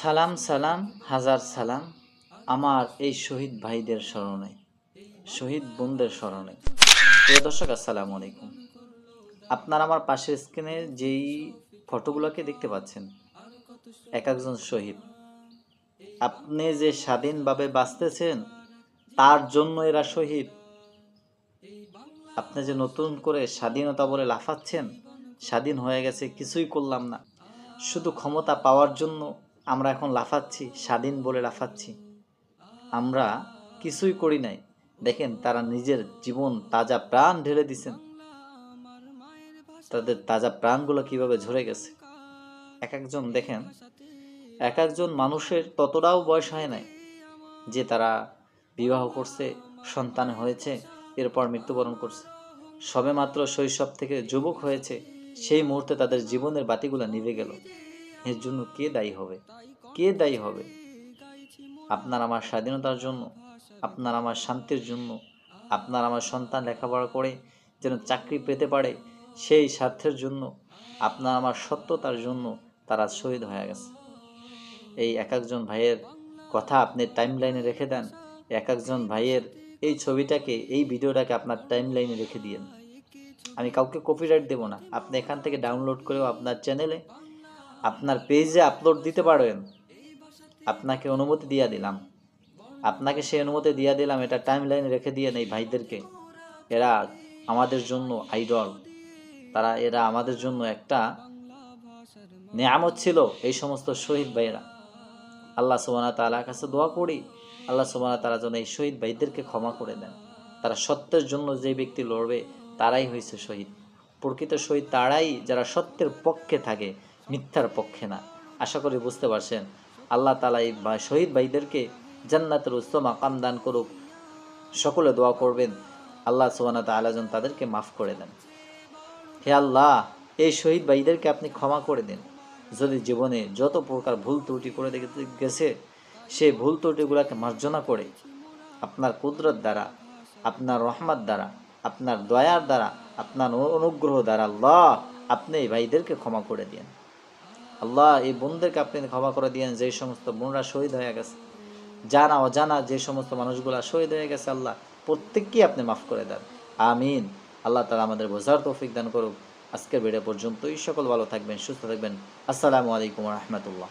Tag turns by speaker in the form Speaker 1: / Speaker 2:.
Speaker 1: সালাম সালাম, হাজার সালাম আমার এই শহীদ ভাইদের স্মরণে, শহীদ বোনদের স্মরণে। প্রিয় দর্শক, আসসালামু আলাইকুম। আপনার আমার পাশের স্ক্রিনে যেই ফটোগুলোকে দেখতে পাচ্ছেন, এক একজন শহীদ। আপনি যে স্বাধীনভাবে বাঁচতেছেন, তার জন্য এরা শহীদ। আপনি যে নতুন করে স্বাধীনতা বলে লাফাচ্ছেন, স্বাধীন হয়ে গেছে, কিছুই করলাম না। শুধু ক্ষমতা পাওয়ার জন্য আমরা এখন লাফাচ্ছি, স্বাধীন বলে লাফাচ্ছি। আমরা কিছুই করি নাই। দেখেন, তারা নিজের জীবন তাজা প্রাণ ঢেলে দিছেন। তাদের তাজা প্রাণগুলো কীভাবে ঝরে গেছে? এক একজন, দেখেন, এক একজন মানুষের ততটাও বয়স হয় নাই যে তারা বিবাহ করছে, সন্তান হয়েছে, এরপর মৃত্যুবরণ করছে। সবে মাত্র শৈশব থেকে যুবক হয়েছে, সেই মুহূর্তে তাদের জীবনের বাতিগুলো নিভে গেল। এর জন্য কে দায়ী হবে? কে দায়ী হবে? আপনার আমার স্বাধীনতার জন্য, আপনার আমার শান্তির জন্য, আপনার আমার সন্তান লেখাপড়া করে যেন চাকরি পেতে পারে, সেই স্বার্থের জন্য, আপনার আমার সত্যতার জন্য তারা শহীদ হয়ে গেছে। এই এক একজন ভাইয়ের কথা আপনি টাইম লাইনে রেখে দেন, এক একজন ভাইয়ের এই ছবিটাকে, এই ভিডিওটাকে আপনার টাইম লাইনে রেখে দিয়েন। আমি কাউকে কপিরাইট দেবো না। আপনি এখান থেকে ডাউনলোড করেও আপনার চ্যানেলে আপনার পেজে আপলোড দিতে পারবেন আপনাকে অনুমতি দিয়ে দিলাম। আপনাকে সেই অনুমতি দিয়ে দিলাম, এটা টাইম লাইনে রেখে দিয়ে এই ভাইদেরকে। এরা আমাদের জন্য আইডল তারা, এরা আমাদের জন্য একটা নেয়ামত ছিল এই সমস্ত শহীদ ভাইয়েরা। আল্লাহ সুবানা তালার কাছে দোয়া করি, আল্লাহ সুবানা তালা যেন এই শহীদ ভাইদেরকে ক্ষমা করে দেন। তারা সত্যের জন্য যে ব্যক্তি লড়বে, তারাই হয়েছে শহীদ। প্রকৃত শহীদ তারাই, যারা সত্যের পক্ষে থাকে মিথ্যার পক্ষে না। আশা করি বুঝতে পারছেন। আল্লাহ তালা এই শহীদ ভাইদেরকে জান্নাতের উচ্চ মাকাম দান করুক। সকলে দোয়া করবেন। আল্লাহ সুবানা তালা তাদেরকে মাফ করে দেন। হে আল্লাহ, এই শহীদ ভাইদেরকে আপনি ক্ষমা করে দিন। যদি জীবনে যত প্রকার ভুল ত্রুটি করে গেছে সেই ভুল ত্রুটিগুলোকে মার্জনা করে আপনার কুদরত দ্বারা, আপনার রহমত দ্বারা, আপনার দয়ার দ্বারা, আপনার অনুগ্রহ দ্বারা আল্লাহ আপনি এই ভাইদেরকে ক্ষমা করে দিন আল্লাহ এই বোনদেরকে আপনি ক্ষমা করে দিয়েন যে সমস্ত বোনরা শহীদ হয়ে গেছে। জানা, অজানা যে সমস্ত মানুষগুলা শহীদ হয়ে গেছে, আল্লাহ প্রত্যেককেই আপনি মাফ করে দেন। আমিন। আল্লাহ তালা আমাদের বোঝার তৌফিক দান করুক। আজকের ভিডিও পর্যন্তই। সকল ভালো থাকবেন, সুস্থ থাকবেন। আসসালামু আলাইকুম রহমতুল্লাহ।